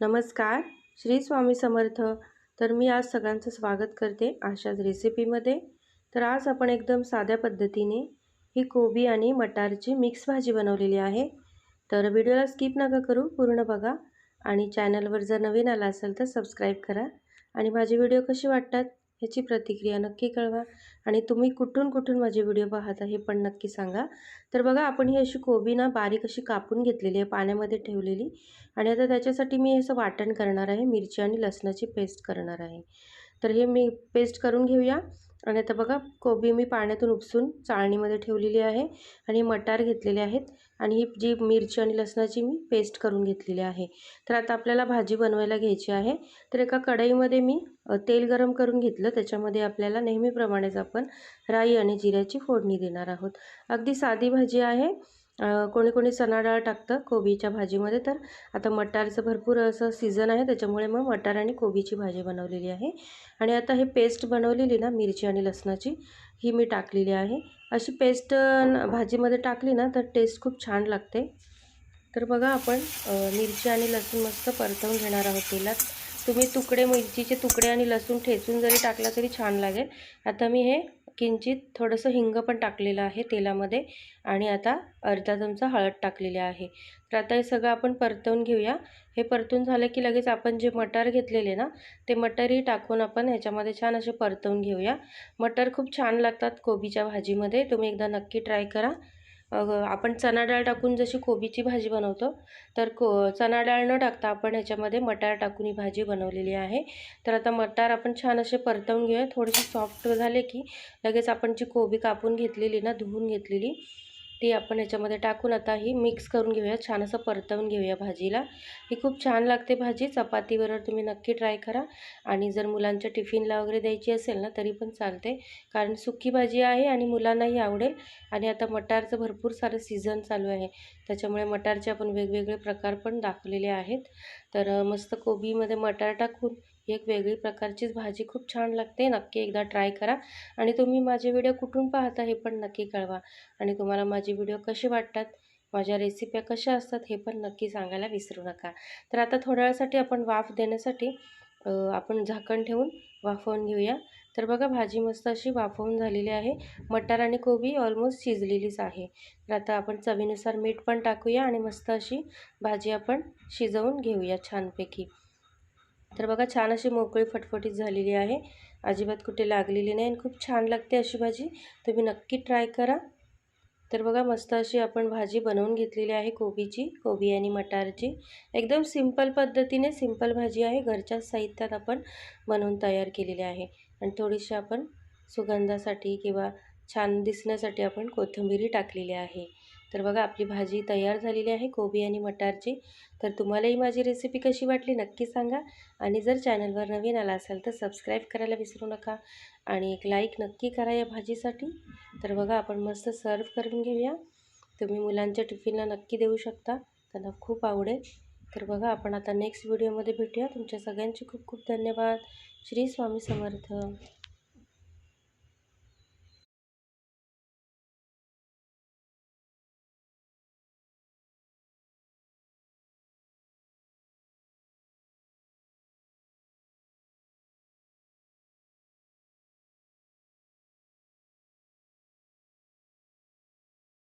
नमस्कार श्री स्वामी समर्थ. तर मी आज सगळ्यांचं स्वागत करते अशाच रेसिपीमध्ये. तर आज आपण एकदम साध्या पद्धतीने ही कोबी आणि मटारची मिक्स भाजी बनवलेली आहे. तर व्हिडिओला स्किप नका करू पूर्ण बघा. आणि चॅनलवर जर नवीन आला असेल तर सबस्क्राईब करा. आणि माझे व्हिडिओ कसे वाटतात ह्याची प्रतिक्रिया नक्की कळवा. आणि तुम्ही कुठून कुठून माझे व्हिडिओ पाहता हे पण नक्की सांगा. तर बघा आपण ही अशी कोबी ना बारीक अशी कापून घेतलेली आहे पाण्यामध्ये ठेवलेली. आणि आता त्याच्यासाठी मी असं वाटण करणार आहे मिरची आणि लसणाची पेस्ट करणार आहे. तर हे मी पेस्ट करून घेऊया. आणि आता बघा कोबी मी पाण्यातून उपसून चाळणीमध्ये ठेवलेली आहे आणि मटार घेतलेले आहेत आणि ही जी मिरची आणि लसणाची मी पेस्ट करून घेतलेली आहे. तर आता आपल्याला भाजी बनवायला घ्यायची आहे. तर एका कढईमध्ये मी तेल गरम करून घेतलं. त्याच्यामध्ये आपल्याला नेहमीप्रमाणेच आपण राई आणि जिऱ्याची फोडणी देणार आहोत. अगदी साधी भाजी आहे. कोणी कोणी चणाडाळ टाकतं कोबीच्या भाजीमध्ये. तर आता मटारचं भरपूर असं सीझन आहे त्याच्यामुळे मग मटार आणि कोबीची भाजी बनवलेली आहे. आणि आता हे पेस्ट बनवलेली ना मिरची आणि लसणाची ही मी टाकलेली आहे. अशी पेस्ट भाजीमध्ये टाकली ना तर टेस्ट खूप छान लागते. तर बघा आपण मिरची आणि लसूण मस्त परतवून घेणार आहोत तेलात. तुम्ही तुकडे मिरचीचे तुकडे आणि लसूण ठेचून जरी टाकला तरी छान लागेल. आता मी हे किंचित थोडंसं हिंग पण टाकलेलं आहे तेलामध्ये आणि आता अर्धा चमचा हळद टाकलेली आहे. तर आता हे सगळं आपण परतवून घेऊया. हे परतून झालं की लगेच आपण जे मटार घेतलेले ना ते मटरही टाकून आपण ह्याच्यामध्ये छान असे परतवून घेऊया. मटर खूप छान लागतात कोबीच्या भाजीमध्ये. तुम्ही एकदा नक्की ट्राय करा. आपण चणा डाळ टाकून जशी कोबीची भाजी बनवतो तर को चणा डाळ न टाकता आपण ह्याच्यामध्ये मटार टाकून ही भाजी बनवलेली आहे. तर आता मटार आपण छान असे परतवून घेऊया. थोडेसे सॉफ्ट झाले की लगेच आपण जी कोबी कापून घेतलेली ना धुवून घेतलेली ती आपण याच्यामध्ये टाकून आता ही मिक्स करून घेऊया. छान असं परतवून घेऊया भाजीला. ही खूप छान लागते भाजी. चपातीबरोबर तुम्ही नक्की ट्राय करा. आणि जर मुलांच्या टिफिनला वगैरे द्यायची असेल ना तरी पण चालते. कारण सुकी भाजी आहे आणि मुलांनाही आवडेल. आणि आता मटारचं भरपूर सारं सीझन चालू आहे. त्याच्यामुळे मटारचे आपण वेगवेगळे प्रकार पण दाखवलेले आहेत. तर मस्त कोबीमध्ये मटार टाकून एक वेगळी प्रकारचीच भाजी खूप छान लागते. नक्की एकदा ट्राय करा आणि तुम्ही माझे व्हिडिओ कुठून पाहता हे पण नक्की कळवा. आणि तुम्हाला माझे व्हिडिओ कसे वाटतात माझ्या रेसिप्या कशा असतात हे पण नक्की सांगायला विसरू नका. तर आता थोड्या वेळासाठी आपण वाफ देण्यासाठी आपण झाकण ठेवून वाफवून घेऊया. तर बघा भाजी मस्त अशी वाफवून झालेली आहे. मटार आणि कोबी ऑलमोस्ट शिजलेलीच आहे. तर आता आपण चवीनुसार मीठ पण टाकूया आणि मस्त अशी भाजी आपण शिजवून घेऊया छानपैकी. तर बघा छान अशी मोकळी फटफटीत झालेली आहे. अजिबात कुठे लागलेली नाही आणि खूप छान लागते अशी भाजी. तुम्ही नक्की ट्राय करा. तर बघा मस्त अशी आपण भाजी बनवून घेतलेली आहे कोबीची कोबी आणि मटारची. एकदम सिंपल पद्धतीने सिंपल भाजी आहे. घरच्या साहित्यात आपण बनवून तयार केलेली आहे. आणि थोडीशी आपण सुगंधासाठी किंवा छान दिसण्यासाठी आपण कोथिंबीरी टाकलेली आहे. तर बघा आपली भाजी तयार झालेली आहे कोबी आणि मटारची. तर तुम्हालाही माझी रेसिपी कशी वाटली नक्की सांगा. आणि जर चॅनलवर नवीन आला असाल तर सबस्क्राईब करायला विसरू नका. आणि एक लाईक नक्की करा या भाजीसाठी. तर बघा आपण मस्त सर्व करून घेऊया. तुम्ही मुलांच्या टिफिनला नक्की देऊ शकता. त्यांना खूप आवडेल. तर बघा आपण आता नेक्स्ट व्हिडिओमध्ये भेटूया. तुमच्या सगळ्यांचे खूप खूप धन्यवाद. श्री स्वामी समर्थ.